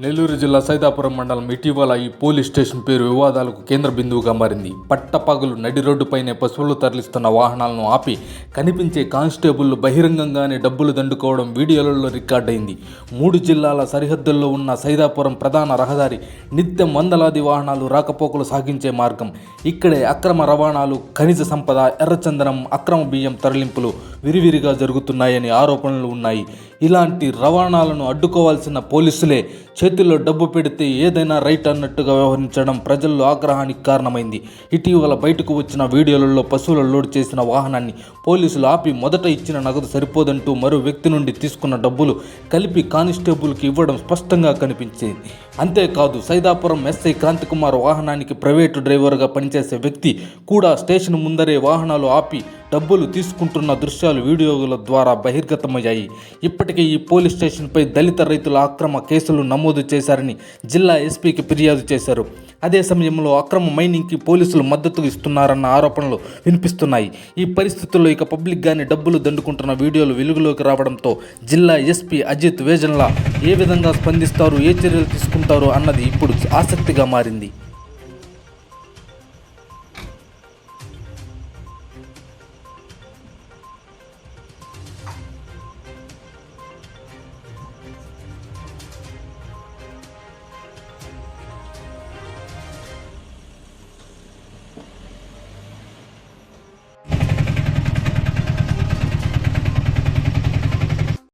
నెల్లూరు జిల్లా సైదాపురం మండలం ఇటీవల ఈ పోలీస్ స్టేషన్ పేరు వివాదాలకు కేంద్ర బిందువుగా మారింది. పట్టపగలు నడి రోడ్డుపైనే పశువులు తరలిస్తున్న వాహనాలను ఆపి కనిపించే కానిస్టేబుళ్ళు బహిరంగంగానే డబ్బులు దండుకోవడం వీడియోలలో రికార్డైంది మూడు జిల్లాల సరిహద్దుల్లో ఉన్న సైదాపురం ప్రధాన రహదారి నిత్యం వందలాది వాహనాలు రాకపోకలు సాగించే మార్గం. ఇక్కడే అక్రమ రవాణాలు ఖనిజ సంపద ఎర్రచందనం అక్రమ బియ్యం తరలింపులు విరివిరిగా జరుగుతున్నాయని ఆరోపణలు ఉన్నాయి. ఇలాంటి రవాణాలను అడ్డుకోవాల్సిన పోలీసులే చేతిలో డబ్బు పెడితే ఏదైనా రైట్ అన్నట్టుగా వ్యవహరించడం ప్రజల్లో ఆగ్రహానికి కారణమైంది. ఇటీవల బయటకు వచ్చిన వీడియోలలో పశువుల లోడ్ చేసిన వాహనాన్ని పోలీసులు ఆపి మొదట ఇచ్చిన నగదు సరిపోదంటూ మరో వ్యక్తి నుండి తీసుకున్న డబ్బులు కలిపి కానిస్టేబుల్కి ఇవ్వడం స్పష్టంగా కనిపించింది. అంతేకాదు సైదాపురం ఎస్ఐ క్రాంతికుమార్ వాహనానికి ప్రైవేటు డ్రైవర్గా పనిచేసే వ్యక్తి కూడా స్టేషన్ ముందరే వాహనాలు ఆపి డబ్బులు తీసుకుంటున్న దృశ్యాలు వీడియోల ద్వారా బహిర్గతమయ్యాయి. ఇప్పటికే ఈ పోలీస్ స్టేషన్పై దళిత రైతుల అక్రమ కేసులు నమోదు చేశారని జిల్లా ఎస్పీకి ఫిర్యాదు చేశారు. అదే సమయంలో అక్రమ మైనింగ్కి పోలీసులు మద్దతు ఇస్తున్నారన్న ఆరోపణలు వినిపిస్తున్నాయి. ఈ పరిస్థితుల్లో ఇక పబ్లిక్ గాని డబ్బులు దండుకుంటున్న వీడియోలు వెలుగులోకి రావడంతో జిల్లా ఎస్పీ అజిత్ వేజన్లా ఏ విధంగా స్పందిస్తారు ఏ చర్యలు తీసుకుంటారు అన్నది ఇప్పుడు ఆసక్తిగా మారింది.